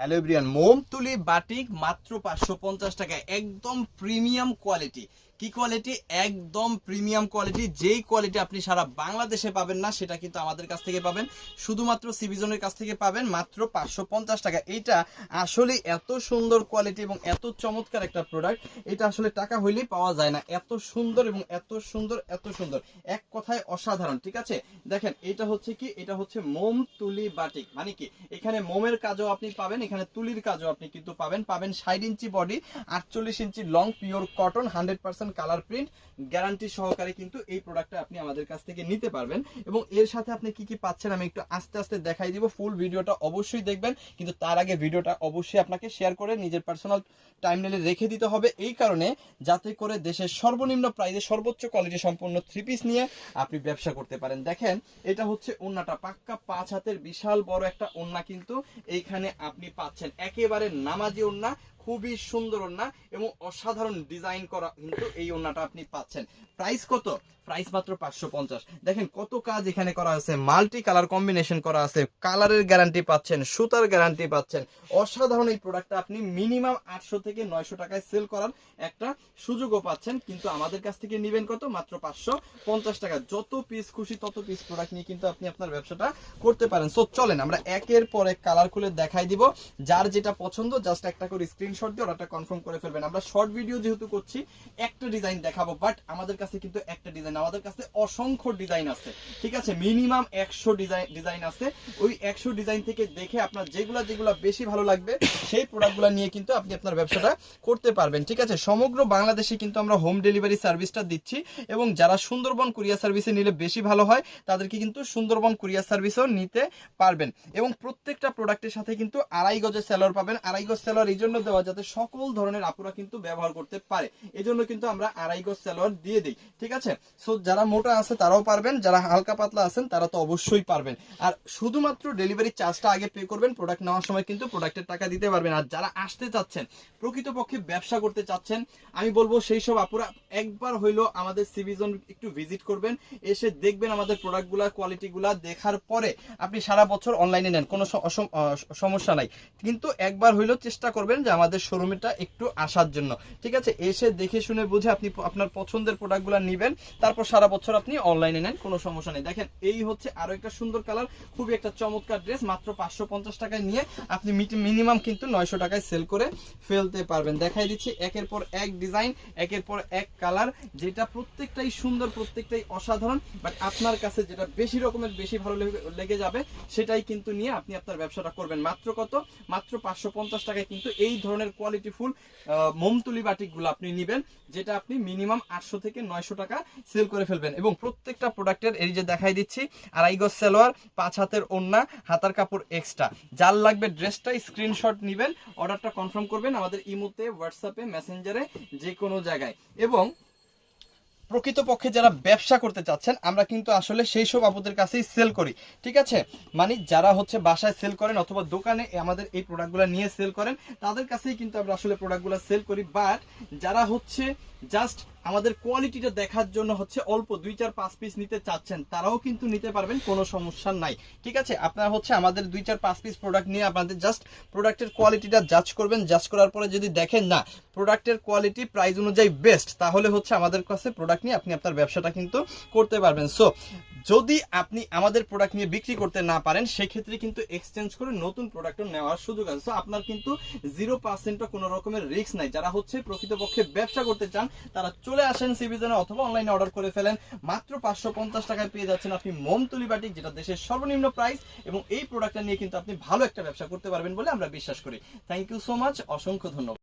Hello everyone মোমতুলি batik মাত্র পাঁচশো পঞ্চাশ টাকা একদম প্রিমিয়াম কোয়ালিটি কি কোয়ালিটি একদম প্রিমিয়াম কোয়ালিটি যেই কোয়ালিটি আপনি সারা বাংলাদেশে পাবেন না, সেটা কিন্তু আমাদের কাছ থেকে পাবেন। শুধুমাত্র সিভিজনের কাছ থেকে পাবেন মাত্র পাঁচশো পঞ্চাশ টাকা। এটা আসলে এত সুন্দর কোয়ালিটি এবং এত চমৎকার একটা প্রোডাক্ট এটা আসলে টাকা হইলেই পাওয়া যায় না। এত সুন্দর এবং এত সুন্দর এত সুন্দর। এক কথায় অসাধারণ, ঠিক আছে? দেখেন, এটা হচ্ছে কি? এটা হচ্ছে মোম তুলি বাটিক। মানে কি? এখানে মোমের কাজও আপনি পাবেন, এখানে তুলির কাজও আপনি কিন্তু পাবেন। পাবেন ষাট ইঞ্চি বডি আটচল্লিশ inch long pure cotton hundred colour print guarantee সহকারে কিন্তু এই প্রোডাক্টটা আপনি আমাদের কাছ থেকে নিতে পারবেন। এবং এর সাথে আপনি কি কি পাচ্ছেন আমি একটু আস্তে আস্তে দেখাই দিব। ফুল ভিডিওটা অবশ্যই দেখবেন, কিন্তু তার আগে ভিডিওটা অবশ্যই আপনাকে শেয়ার করে নিজের পার্সোনাল টাইমলাইনে রেখে দিতে হবে। এই কারণে যাতে করে দেশের সর্বনিম্ন প্রাইজে সর্বোচ্চ কোয়ালিটি সম্পন্ন থ্রি পিস নিয়ে আপনি ব্যবসা করতে পারেন। দেখেন, এটা হচ্ছে ওন্নাটা, পাক্কা পাঁচ হাতের বিশাল বড় একটা ওন্না কিন্তু এইখানে আপনি পাচ্ছেন। একেবারে নামাজি ওন্না খুবই সুন্দর ওন্না এবং অসাধারণ ডিজাইন করা কিন্তু এই ওন্নাটা আপনি পাচ্ছেন। প্রাইস কত? প্রাইস মাত্র পাঁচশো পঞ্চাশ। দেখেন কত কাজ এখানে করা আছে, মাল্টি কালার কম্বিনেশন করা আছে, কালারের গ্যারান্টি পাচ্ছেন, সুতার গ্যারান্টি পাচ্ছেন। অসাধারণ এই প্রোডাক্টটা আপনি মিনিমাম আটশো থেকে নয়শো টাকায় সেল করার একটা সুযোগও পাচ্ছেন, কিন্তু আমাদের কাছ থেকে নেবেন কত? মাত্র পাঁচশো পঞ্চাশ টাকা। যত পিস খুশি তত পিস প্রোডাক্ট নিয়ে কিন্তু আপনি আপনার ব্যবসাটা করতে পারেন। সো চলেন আমরা একের পর এক কালার খুলে দেখাই দিব। যার যেটা পছন্দ জাস্ট একটা করে স্ক্রিনশট দিয়ে অর্ডারটা কনফার্ম করে ফেলবেন। আমরা শর্ট ভিডিও যেহেতু করছি, একটা ডিজাইন দেখাবো বাট আমাদের কাছে কিন্তু একটা ডিজাইন আমাদের কাছে অসংখ্য ডিজাইন আছে। ঠিক আছে? মিনিমাম একশো ডিজাইন ডিজাইন আছে। ওই একশো ডিজাইন থেকে দেখে আপনার যেগুলা যেগুলা বেশি ভালো লাগবে, সেই প্রোডাক্টগুলো নিয়ে কিন্তু আপনি আপনার ব্যবসাটা করতে পারবেন। ঠিক আছে? সমগ্র বাংলাদেশে কিন্তু আমরা হোম ডেলিভারি সার্ভিসটা দিচ্ছি এবং যারা সুন্দরবন কুরিয়ার সার্ভিসে নিলে বেশি ভালো হয়, তাদেরকে কিন্তু সুন্দরবন কুরিয়ার সার্ভিসও নিতে পারবেন। এবং প্রত্যেকটা প্রোডাক্টের সাথে কিন্তু আড়াই গজের সেলর পাবেন। আড়াই গজ সেলর এই জন্য দেওয়া যাতে সকল ধরনের আপুরা কিন্তু ব্যবহার করতে পারে। এই জন্য কিন্তু আমরা আড়াই গজ সেলর দিয়ে দিই, ঠিক আছে? সো যারা মোটা আছে তারাও পারবেন, যারা হালকা পাতলা আছেন তারা তো অবশ্যই পারবেন। আর শুধুমাত্র ডেলিভারি চার্জটা আগে পে করবেন প্রোডাক্ট নেওয়ার সময় কিন্তু প্রোডাক্টের টাকা দিতে পারবেন। আর যারা আসতে চাচ্ছেন, প্রকৃতপক্ষে ব্যবসা করতে চাচ্ছেন, আমি বলব সেই সব আপুরা একবার হইল আমাদের সিভিজন একটু ভিজিট করবেন, এসে দেখবেন আমাদের প্রোডাক্টগুলা কোয়ালিটিগুলা দেখার পরে আপনি সারা বছর অনলাইনে নেন, কোনো সমস্যা নাই। কিন্তু একবার হইলেও চেষ্টা করবেন যে আমাদের শোরুমেটা একটু আসার জন্য। ঠিক আছে? এসে দেখে শুনে বুঝে আপনি আপনার পছন্দের প্রোডাক্টগুলো নেবেন, তারপর সারা বছর আপনি অনলাইনে নেন, কোনো সমস্যা নেই। দেখেন, এই হচ্ছে আরও একটা সুন্দর কালার খুবই একটা চমৎকার ড্রেস মাত্র পাঁচশো পঞ্চাশ টাকায় নিয়ে আপনি মিনিমাম কিন্তু নয়শো টাকায় সেল করে ফেলতে পারবেন। দেখাই দিচ্ছি একের পর এক ডিজাইন একের পর এক কালার যেটা প্রত্যেকটাই সুন্দর, প্রত্যেকটাই অসাধারণ বাট আপনার কাছে যেটা বেশি রকমের, বেশি ভালো লেগে- লেগে যাবে, সেটাই কিন্তু নিয়ে আপনি আপনার ব্যবসাটা করবেন। মাত্র কত? মাত্র পাঁচশো পঞ্চাশ টাকায় কিন্তু এই ধরনের কোয়ালিটি ফুল মোমতুলি বাটিকগুলো আপনি নেবেন, যেটা আপনি মিনিমাম আটশো থেকে নয়শো টাকা সেল করে ফেলবেন। এবং প্রত্যেকটা প্রোডাক্টের এই যে দেখাই দিচ্ছি, আড়াই গজ সালোয়ার, পাঁচ হাতের ওন্না হাতার কাপড় এক্সট্রা যার লাগবে ড্রেসটা স্ক্রিনশট নেবেন অর্ডারটা কনফার্ম করবেন আমাদের ইমোতে হোয়াটসঅ্যাপে মেসেঞ্জারে যে কোনো জায়গায়। এবং প্রকৃতপক্ষে যারা ব্যবসা করতে চাচ্ছেন, আমরা কিন্তু আসলে সেই সব আপুদের কাছেই সেল করি, ঠিক আছে? মানে যারা হচ্ছে বাসায় সেল করেন অথবা দোকানে আমাদের এই প্রোডাক্টগুলো নিয়ে সেল করেন, তাদের কাছেই কিন্তু আমরা আসলে প্রোডাক্টগুলো সেল করি বাট যারা হচ্ছে জাস্ট আমাদের কোয়ালিটিটা দেখার জন্য হচ্ছে অল্প দুই চার, পাঁচ পিস নিতে চাচ্ছেন, তারাও কিন্তু নিতে পারবেন, কোনো সমস্যা নাই। ঠিক আছে? আপনারা হচ্ছে আমাদের দুই চার, পাঁচ পিস প্রোডাক্ট নিয়ে আপনাদের জাস্ট প্রোডাক্টের কোয়ালিটিটা জাজ করবেন। জাজ করার পরে যদি দেখেন না প্রোডাক্টের কোয়ালিটি প্রাইস অনুযায়ী বেস্ট তাহলে হচ্ছে আমাদের কাছে প্রোডাক্ট নিয়ে আপনি আপনার ব্যবসাটা কিন্তু করতে পারবেন। সো যদি আপনি আমাদের প্রোডাক্ট নিয়ে বিক্রি করতে না পারেন, সেক্ষেত্রে কিন্তু এক্সচেঞ্জ করে নতুন প্রোডাক্টও নেওয়ার সুযোগ আছে। সো আপনার কিন্তু জিরো পার্সেন্টও কোনো রকমের রিস্ক নাই। যারা হচ্ছে প্রকৃতপক্ষে ব্যবসা করতে চান, তারা চলে আসেন সিভিজনে অথবা অনলাইনে অর্ডার করে ফেলেন। মাত্র পাঁচশো পঞ্চাশ টাকায় পেয়ে যাচ্ছেন আপনি মোমতুলি বাটিক যেটা দেশের সর্বনিম্ন প্রাইস এবং এই প্রোডাক্টটা নিয়ে কিন্তু আপনি ভালো একটা ব্যবসা করতে পারবেন বলে আমরা বিশ্বাস করি। থ্যাংক ইউ সো মাচ অসংখ্য ধন্যবাদ।